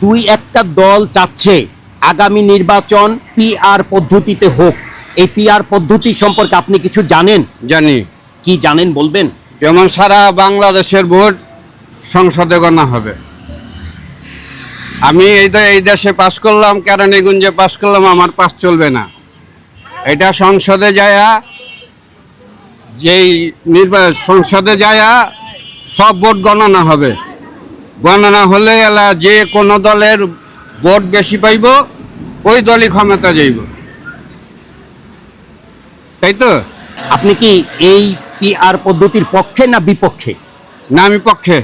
দুই একটা দল চাচ্ছে আগামী নির্বাচন পিআর পদ্ধতিতে হোক। এই পিআর পদ্ধতি সম্পর্কে আপনি কিছু জানেন? জানি। কি জানেন বলবেন? যেমন সারা বাংলাদেশের ভোট সংসদে গণা হবে। আমি এই এই দেশে পাশ করলাম কারণ কেরানীগঞ্জে পাশ করলাম আমার পাস চলবে না। এটা সংসদে যায়া যেই নির্বাচন সংসদে যায়া সব ভোট গণনা হবে। গণনা হলে এলা যে কোনো দলের ভোট বেশি পাইব ওই দলই ক্ষমতা যাইব। তাই তো? আপনি কি এই পিআর পদ্ধতির পক্ষে না বিপক্ষে? না আমি পক্ষে।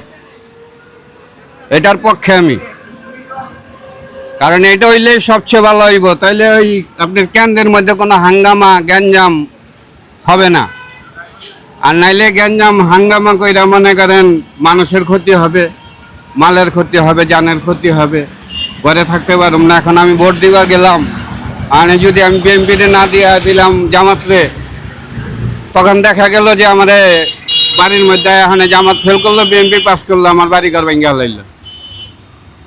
এটার পক্ষে আমি। কারণ এটা হইলে সবচেয়ে ভালো হইব। তাইলে ওই আপনার কেন্দ্রের মধ্যে কোনো হাঙ্গামা গ্যাঞ্জাম হবে না। আর নাইলে গ্যাঞ্জাম হাঙ্গামা কইরা মনে করেন মানুষের ক্ষতি হবে। মালের ক্ষতি হবে জানের ক্ষতি হবে। ঘরে থাকতে পারব না এখন আমি ভোট দিবার গেলাম। আর যদি আমি বিএনপিতে না দিয়ে দিলাম জামাতরে তখন দেখা গেল যে আমার বাড়ির মধ্যে এখানে জামাত ফেল করল বিএনপি পাস করল আমার বাড়ি ঘর ভেঙে লাইলো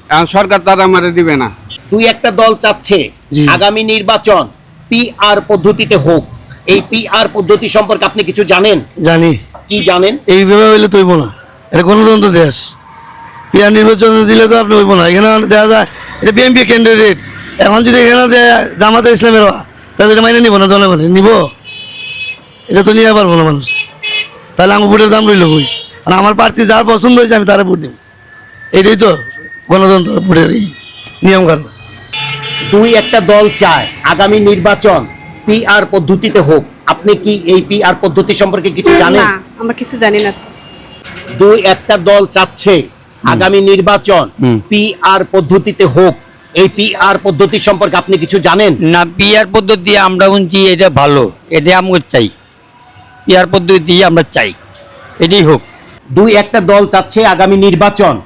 এখন সরকার তারা আমারে দিবে না। দুই একটা দল চাচ্ছে। আগামী নির্বাচন পিআর পদ্ধতিতে হোক। এই পিআর পদ্ধতি সম্পর্কে আপনি কিছু জানেন? জানি। কি জানেন? এইভাবে হইলে তৈব না। এটা গণতন্ত্র দেশ। পিয়ার নির্বাচন দিলে তো আপনি হইব না। এখানে দেখা যায় এটা বিএনপি ক্যান্ডিডেট এখন যদি এখানে জামাতে ইসলামের এটা মাইনে নিব না দলে মানে নিব। এটা তো নিয়ে পারব না মানুষ। তাহলে আমার ভোটের দাম রইল কই? আর আমার প্রার্থী যার পছন্দ হয়েছে আমি তারা ভোট দিব। এটাই তো গণতন্ত্র ভোটের এই নিয়ম কানুন দুই একটা দল চায় আগামী নির্বাচন পিআর পদ্ধতিতে হোক। আপনি কি এই পিআর পদ্ধতি সম্পর্কে কিছু জানেন? না আমরা কিছু জানি না। দুই একটা দল চাচ্ছে। আগামী নির্বাচন পিআর পদ্ধতিতে হোক। এই পিআর পদ্ধতি সম্পর্কে আপনি কিছু জানেন? না পিয়ার পদ্ধতি আমরা শুনছি এটা ভালো। এটা আমরা চাই। পিয়ার পদ্ধতি আমরা চাই। এটাই হোক। দুই একটা দল চাচ্ছে আগামী নির্বাচন।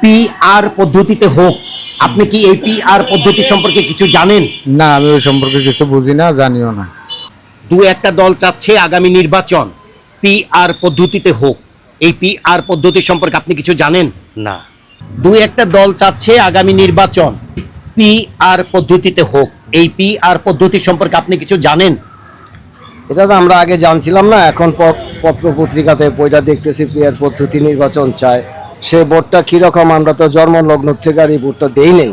পিআর পদ্ধতিতে হোক। আপনি কি এই পিআর পদ্ধতি সম্পর্কে কিছু জানেন? না আমি ওই সম্পর্কে কিছু বুঝি না জানিও না। দুই একটা দল চাচ্ছে আগামী নির্বাচন। পিআর পদ্ধতিতে হোক। এই পিআর পদ্ধতি সম্পর্কে আপনি কিছু জানেন? না। দুই একটা দল চাচ্ছে আগামী নির্বাচন। পিআর পদ্ধতিতে হোক এই পিআর পদ্ধতি সম্পর্কে আপনি কিছু জানেন? এটা তো আমরা আগে জানছিলাম না এখন প- পত্র পত্রিকাতে বইটা দেখতেছি পিয়ার পদ্ধতি নির্বাচন চায়। সে ভোটটা কীরকম আমরা তো জন্মলগ্ন থেকে আর এই ভোটটা দেই নেই।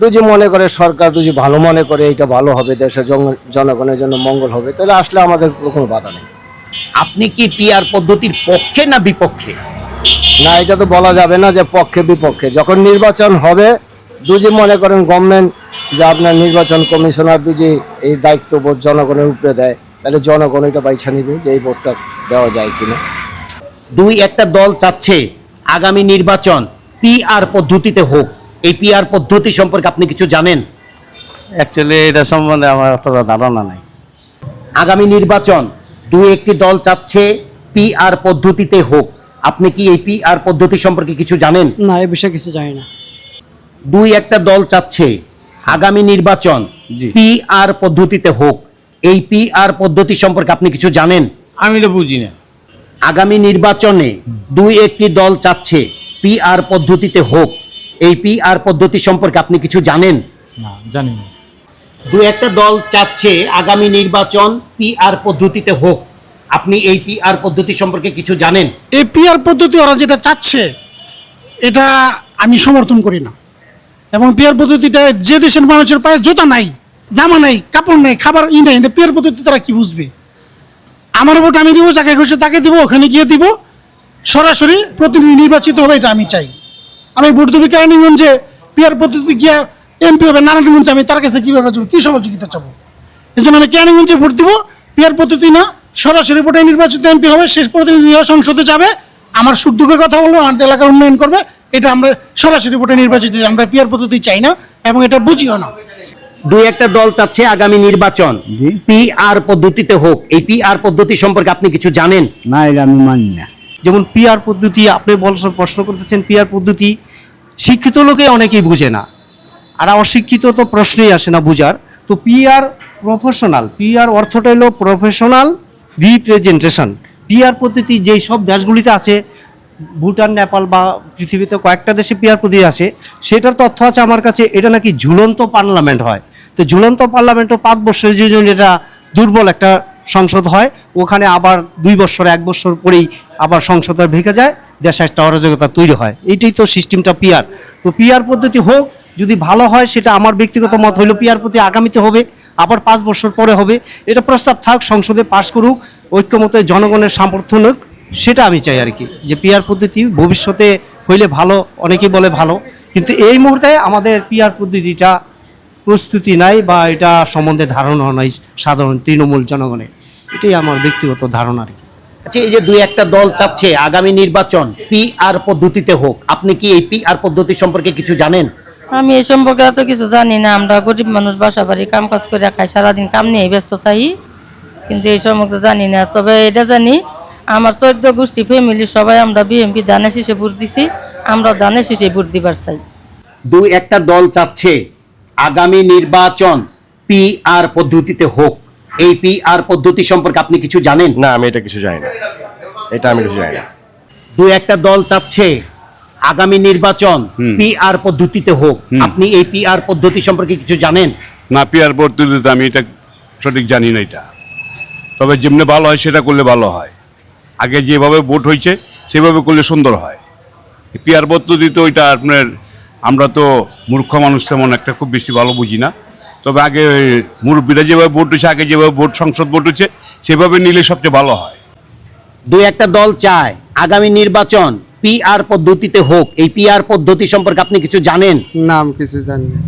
দুজি মনে করে সরকার দুজি ভালো মনে করে এটা ভালো হবে দেশের জনগণের জন্য মঙ্গল হবে তাহলে আসলে আমাদের কোনো বাধা নেই। আপনি কি পিআর পদ্ধতির পক্ষে না বিপক্ষে? না এটা তো বলা যাবে না যে পক্ষে বিপক্ষে। যখন নির্বাচন হবে দুজি মনে করেন গভর্নমেন্ট যে আপনার নির্বাচন কমিশনার দুজি এই দায়িত্ব বোধ জনগণের উপরে দেয় তাহলে জনগণ এটা বাইছা নিবে যে এই ভোটটা দেওয়া যায় কিনা। দুই একটা দল চাচ্ছে আগামী নির্বাচন পিআর পদ্ধতিতে হোক। এই পিআর পদ্ধতি সম্পর্কে আপনি কিছু জানেন? অ্যাকচুয়ালি এটা সম্বন্ধে আমার অতটা ধারণা নাই। আগামী নির্বাচন দুই একটি দল চাচ্ছে পিআর পদ্ধতিতে হোক। আপনি কি এই পিআর পদ্ধতি সম্পর্কে কিছু জানেন? না এই বিষয়ে কিছু জানি না। দুই একটা দল চাচ্ছে আগামী নির্বাচন পিআর পদ্ধতিতে হোক। এই পিআর পদ্ধতি সম্পর্কে আপনি কিছু জানেন? আমি তো বুঝি না। আগামী নির্বাচনে দুই একটি দল চাচ্ছে পিআর পদ্ধতিতে হোক। এই পিআর পদ্ধতি সম্পর্কে আপনি কিছু জানেন? না জানি না। দুই একটা দল চাচ্ছে আগামী নির্বাচন পিআর পদ্ধতিতে হোক। আপনি এই পিআর পদ্ধতি সম্পর্কে কিছু জানেন? এই পিয়ার পদ্ধতি ওরা যেটা চাচ্ছে, এটা আমি সমর্থন করি না। এবং পিয়ার পদ্ধতিটা যে দেশের মানুষের পায়ে জুতা নাই, জামা নাই, কাপড় নাই, খাবার ই নাই, এটা পিয়ার পদ্ধতি তারা কি বুঝবে? আমার ভোট আমি দিব, যাকে খুশি তাকে দিব, ওখানে গিয়ে দিব। সরাসরি প্রতিনিধি নির্বাচিত হবে এটা আমি চাই। আমি ভোট দেবো কেরানীগঞ্জে পিয়ার পদ্ধতি গিয়ে এমপি হবে নারায়ণগঞ্জ আমি তার কাছে কীভাবে যাব? কি সহযোগিতা চাবো? এই জন্য আমি কেরানীগঞ্জে ভোট দিব। পিয়ার পদ্ধতি না। সরাসরি ভোটে নির্বাচিত এমপি হবে শেষ প্রতিনিধি হয়ে সংসদে যাবে। আমার সুখ দুঃখের কথা বলব আমাদের এলাকার উন্নয়ন করবে। এটা আমরা সরাসরি ভোটে নির্বাচিত আমরা পিয়ার পদ্ধতি চাই না এবং এটা বুঝিও না। দুই একটা দল চাচ্ছে আগামী নির্বাচন। পিআর পদ্ধতিতে হোক এই পিআর পদ্ধতি সম্পর্কে আপনি কিছু জানেন? না এটা আমি মানি না। যেমন পিআর পদ্ধতি আপনি বলছেন প্রশ্ন করতেছেন পিআর পদ্ধতি শিক্ষিত লোকে অনেকেই বুঝে না। আর অশিক্ষিত তো প্রশ্নই আসে না বুঝার। তো পিআর প্রফেশনাল পিআর অর্থটা হলো প্রফেশনাল রিপ্রেজেন্টেশন পিআর পদ্ধতি যেই সব দেশগুলিতে আছে, ভুটান, নেপাল বা পৃথিবীতে কয়েকটা দেশে পিয়ার পদ্ধতি আছে, সেটার তথ্য আছে আমার কাছে, এটা নাকি ঝুলন্ত পার্লামেন্ট হয়। তো ঝুলন্ত পার্লামেন্টও পাঁচ বছরের জন্য এটা দুর্বল একটা সংসদ হয়, ওখানে আবার দুই বছর, এক বছর পরেই আবার সংসদের ভেঙে যায় দেশে একটা অরাজকতা তৈরি হয়। এইটাই তো সিস্টেমটা পিয়ার তো পিয়ার পদ্ধতি হোক যদি ভালো হয়, সেটা আমার ব্যক্তিগত মত হইল পিয়ার প্রতি আগামীতে হবে, আবার পাঁচ বছর পরে হবে। এটা প্রস্তাব থাক, সংসদে পাশ করুক, ঐক্যমতে জনগণের সমর্থন হোক, সেটা আমি চাই আর কি যে পিয়ার পদ্ধতি ভবিষ্যতে হইলে ভালো, অনেকেই বলে ভালো। কিন্তু এই মুহূর্তে আমাদের পিয়ার পদ্ধতিটা প্রস্তুতি নাই বা এটা সম্বন্ধে ধারণা নাই সাধারণ তৃণমূল জনগণের। এটাই আমার ব্যক্তিগত ধারণা আর কি আচ্ছা এই যে দুই একটা দল চাচ্ছে, আগামী নির্বাচন পি আর পদ্ধতিতে হোক, আপনি কি এই পি আর পদ্ধতি সম্পর্কে কিছু জানেন? আমি এই সম্পর্কে এত কিছু জানি না আমরা গরিব মানুষ বাসা বাড়ি কাম কাজ করে খাই সারাদিন কাম নিয়ে ব্যস্ত থাকি কিন্তু এই সম্পর্কে জানি না। তবে এটা জানি আমার চোদ্দ গোষ্ঠী ফ্যামিলি সবাই আমরা বিএমপি দানে শেষে ভোট দিছি আমরা দানে শেষে ভোট দিবার চাই। দুই একটা দল চাচ্ছে আগামী নির্বাচন পি আর পদ্ধতিতে হোক। এই পি আর পদ্ধতি সম্পর্কে আপনি কিছু জানেন? না আমি এটা কিছু জানি না। এটা আমি কিছু জানি না। দুই একটা দল চাচ্ছে আগামী নির্বাচন পি আর পদ্ধতিতে হোক। আপনি এই পিআর পদ্ধতি সম্পর্কে কিছু জানেন? না পিয়ার পদ্ধতিতে আমি এটা সঠিক জানি না এটা। তবে যেমনি ভালো হয় সেটা করলে ভালো হয়। আগে যেভাবে ভোট হয়েছে সেভাবে করলে সুন্দর হয়। পিআর পদ্ধতি তো ওইটা আপনার আমরা তো মূর্খ মানুষ তেমন একটা খুব বেশি ভালো বুঝি না। তবে আগে মুরব্বীরা যেভাবে ভোট হয়েছে আগে যেভাবে ভোট সংসদ ভোট হচ্ছে সেভাবে নিলে সবচেয়ে ভালো হয়। দুই একটা দল চায় আগামী নির্বাচন পি আর পদ্ধতিতে হোক এই পি আর পদ্ধতি সম্পর্কে আপনি কিছু জানেন? নাম কিছু জানি না।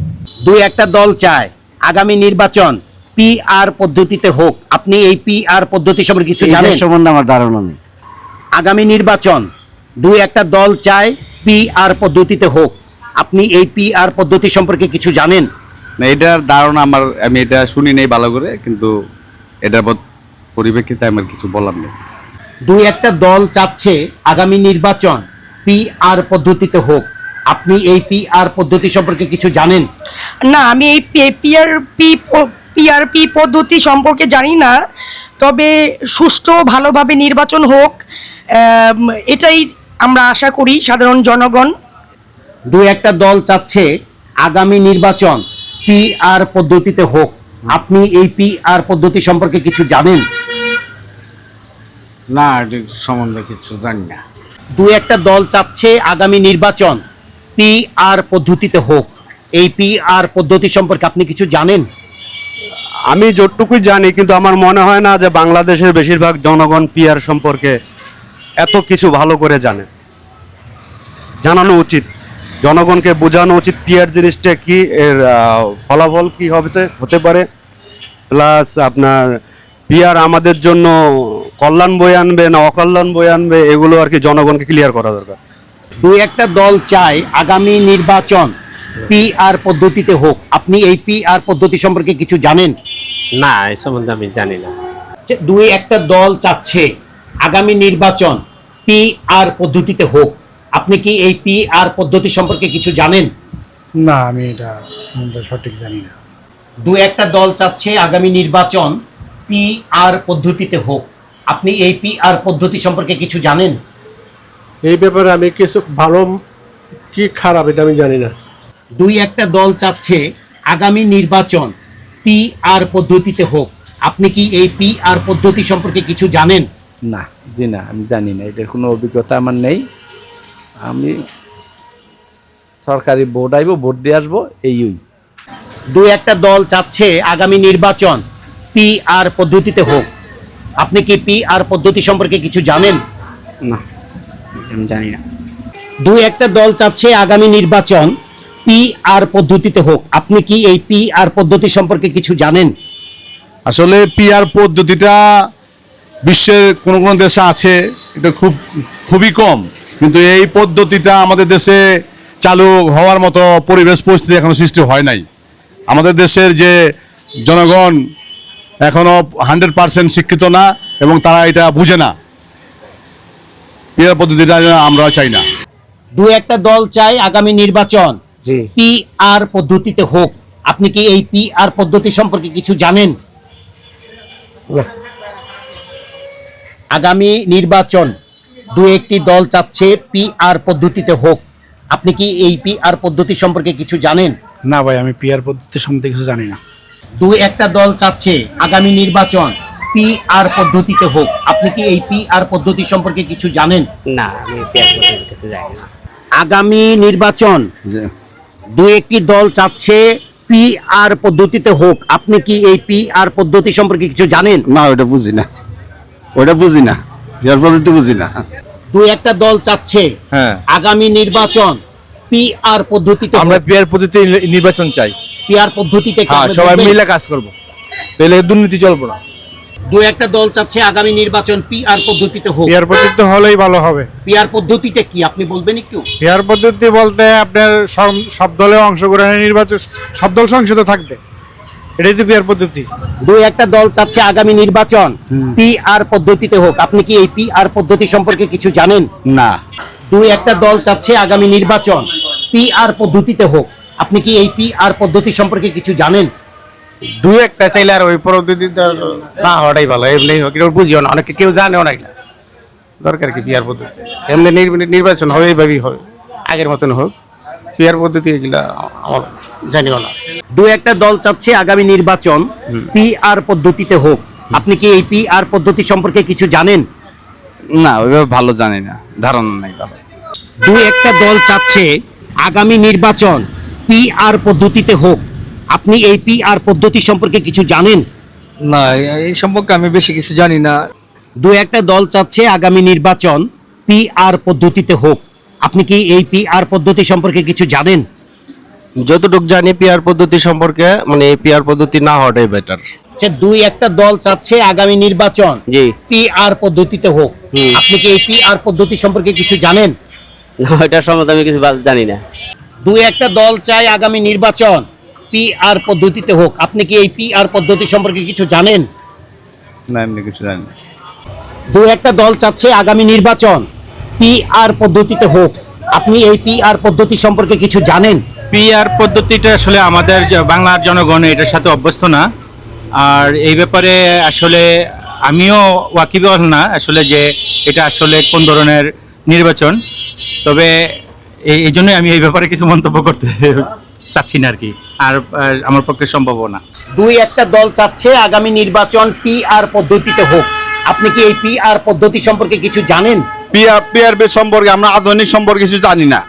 দুই একটা দল চায় আগামী নির্বাচন পি আর পদ্ধতিতে হোক আপনি এই পি আর পদ্ধতি সম্পর্কে কিছু জানেন? সম্বন্ধে আমার ধারণা নেই। আগামী নির্বাচন দুই একটা দল চায় পি আর পদ্ধতিতে হোক আপনি এই পি আর পদ্ধতি সম্পর্কে কিছু জানেন? না এটার ধারণা আমার আমি এটা শুনি নেই ভালো করে কিন্তু এটার পর- পরিপ্রেক্ষিতে আমার কিছু বলার নেই। দুই একটা দল চাচ্ছে আগামী নির্বাচন পি আর পদ্ধতিতে হোক। আপনি এই পি আর পদ্ধতি সম্পর্কে কিছু জানেন? না আমি এই পিআরপি পিআরপি পদ্ধতি সম্পর্কে জানি না তবে সুষ্ঠু ভালোভাবে নির্বাচন হোক এটাই আমরা আশা করি সাধারণ জনগণ। দুই একটা দল চাচ্ছে আগামী নির্বাচন পি আর পদ্ধতিতে হোক। আপনি এই পি আর পদ্ধতি সম্পর্কে কিছু জানেন? না এটা সম্বন্ধে কিছু জানি না। দুই একটা দল চাচ্ছে আগামী নির্বাচন পি আর পদ্ধতিতে হোক। এই পি আর পদ্ধতি সম্পর্কে আপনি কিছু জানেন? আমি যতটুকুই জানি কিন্তু আমার মনে হয় না যে বাংলাদেশের বেশিরভাগ জনগণ পিয়ার সম্পর্কে এত কিছু ভালো করে জানে। জানানো উচিত। জনগণকে বোঝানো উচিত পিয়ার জিনিসটা কি এর ফলাফল কি হবে হতে পারে। প্লাস আপনার পিয়ার আমাদের জন্য কল্যাণ বই আনবে না অকল্যাণ বই আনবে এগুলো আর কি জনগণকে ক্লিয়ার করা দরকার। দুই একটা দল চায় আগামী নির্বাচন পি আর পদ্ধতিতে হোক। আপনি এই পি আর পদ্ধতি সম্পর্কে কিছু জানেন? না এই সম্বন্ধে আমি জানি না। দুই একটা দল চাচ্ছে আগামী নির্বাচন পি আর পদ্ধতিতে হোক। আপনি কি এই পি আর পদ্ধতি সম্পর্কে কিছু জানেন? না আমি এটা সঠিক জানি না। দুই একটা দল চাচ্ছে আগামী নির্বাচন পি আর পদ্ধতিতে হোক আপনি এই পি আর পদ্ধতি সম্পর্কে কিছু জানেন? এই ব্যাপারে আমি কিছু ভালো কি খারাপ এটা আমি জানি না। দুই একটা দল চাচ্ছে আগামী নির্বাচন পি আর পদ্ধতিতে হোক আপনি কি এই পি আর পদ্ধতি সম্পর্কে কিছু জানেন? না জি না আমি জানি না এটার কোনো অভিজ্ঞতা আমার নেই। আমি সরকারি ভোট আইব ভোট দিয়ে আসব এই দুই একটা দল চাচ্ছে আগামী নির্বাচন পি আর পদ্ধতিতে হোক। আপনি কি পি আর পদ্ধতি সম্পর্কে কিছু জানেন? না আমি জানি না। দুই একটা দল চাচ্ছে আগামী নির্বাচন পি আর পদ্ধতিতে হোক। আপনি কি এই পি আর পদ্ধতি সম্পর্কে কিছু জানেন? আসলে পিয়ার পদ্ধতিটা বিশ্বের কোন কোন দেশে আছে এটা খুব খুবই কম। কিন্তু এই পদ্ধতিটা আমাদের দেশে চালু হওয়ার মতো পরিবেশ পরিস্থিতি এখনও সৃষ্টি হয় নাই। আমাদের দেশের যে জনগণ এখনও হান্ড্রেড পার্সেন্ট শিক্ষিত না এবং তারা এটা বুঝে না। পদ্ধতিটা আমরা চাই না। দু একটা দল চাই আগামী নির্বাচন। পি আর পদ্ধতিতে হোক। আপনি কি এই পি আর পদ্ধতি সম্পর্কে কিছু জানেন? আগামী নির্বাচন দু একটি দল চাচ্ছে পি আর পদ্ধতিতে হোক। আপনি কি এই পি আর পদ্ধতি সম্পর্কে কিছু জানেন? না ভাই আমি পিয়ার পদ্ধতি সম্বন্ধে কিছু জানি না। দু একটা দল চাচ্ছে আগামী নির্বাচন পি আর পদ্ধতিতে হোক। আপনি কি এই পিআর পদ্ধতি সম্পর্কে কিছু জানেন? না আমি পিয়ার পদ্ধতির কিছু জানি না। আগামী নির্বাচন দু একটি দল চাচ্ছে পি আর পদ্ধতিতে হোক। আপনি কি এই পি আর পদ্ধতি সম্পর্কে কিছু জানেন? না ওটা বুঝি না। ওটা বুঝি না। পিয়ার পদ্ধতি বুঝি না। দু একটা দল চাচ্ছে হ্যাঁ। আগামী নির্বাচন পিআর পদ্ধতিতে আমরা পিয়ার পদ্ধতি নির্বাচন চাই। পিআর পদ্ধতিতে কি হ্যাঁ সবাই মিলে কাজ করব। তাহলে দুর্নীতি চলবো না। দু একটা দল চাচ্ছে আগামী নির্বাচন পিআর পদ্ধতিতে হোক। পিয়ার পদ্ধতি হলেই ভালো হবে। পিআর পদ্ধতিতে কি আপনি বলবেন একটু? পিয়ার পদ্ধতি বলতে আপনার সব দলে অংশগ্রহণের নির্বাচন সব দল সংসদে থাকবে। এটাই তো পিয়ার পদ্ধতি। দু একটা দল চাচ্ছে আগামী নির্বাচন। পিআর পদ্ধতিতে হোক। আপনি কি এই পিআর পদ্ধতি সম্পর্কে কিছু জানেন? না। দুই একটা দল চাচ্ছে আগামী নির্বাচন। পিআর পদ্ধতিতে হোক। আপনি কি এই পিআর পদ্ধতি সম্পর্কে কিছু জানেন? দু একটা চাইলে আর ওই পদ্ধতি না হওয়াটাই ভালো এমনি বুঝিও না অনেকে কেউ জানেও না এগুলা। দরকার কি পিয়ার পদ্ধতি? এমনি নির্বাচন হবে এইভাবেই হবে আগের মতন হোক। পিয়ার পদ্ধতি এগুলা আমার জানিও না। দু একটা দল চাচ্ছে আগামী নির্বাচন পিআর পদ্ধতিতে হোক। আপনি কি এই পিআর পদ্ধতি সম্পর্কে কিছু জানেন? না ওইভাবে ভালো জানি না ধারণা নাই ভালো। দু একটা দল চাচ্ছে আগামী নির্বাচন পিআর পদ্ধতিতে হোক আপনি এই পিআর পদ্ধতি সম্পর্কে কিছু জানেন? না এই সম্পর্কে আমি বেশি কিছু জানি না। দু একটা দল চাচ্ছে আগামী নির্বাচন পিআর পদ্ধতিতে হোক। আপনি কি এই পিআর পদ্ধতি সম্পর্কে কিছু জানেন? যতটুকু জানি পিয়ার পদ্ধতি সম্পর্কে মানে পিয়ার পদ্ধতি না হওয়াটাই বেটার আচ্ছা দুই একটা দল চাচ্ছে আগামী নির্বাচন জি। পিআর পদ্ধতিতে হোক। আপনি কি এই পিআর পদ্ধতি সম্পর্কে কিছু জানেন? না এটা সম্বন্ধে আমি কিছু জানি না। দুই একটা দল চায় আগামী নির্বাচন পিআর পদ্ধতিতে হোক। আপনি কি এই পিআর পদ্ধতি সম্পর্কে কিছু জানেন? না এমনি কিছু জানি না। দুই একটা দল চাচ্ছে আগামী নির্বাচন পিআর পদ্ধতিতে হোক। আপনি এই পিআর পদ্ধতি সম্পর্কে কিছু জানেন? পিআর পদ্ধতিটা আসলে আমাদের বাংলার জনগণ এটার সাথে অভ্যস্ত না। আর এই ব্যাপারে আসলে আমিও ওয়াকিবল না আসলে যে এটা আসলে কোন ধরনের নির্বাচন। তবে এই এই জন্যই আমি এই ব্যাপারে কিছু মন্তব্য করতে চাচ্ছি না আর কি। আর আর আমার পক্ষে সম্ভব না। দুই একটা দল চাচ্ছে আগামী নির্বাচন পি আর পদ্ধতিতে হোক। আপনি কি এই পি আর পদ্ধতি সম্পর্কে কিছু জানেন? P R P R B সম্পর্কে আমরা আধুনিক সম্পর্কে কিছু জানি না।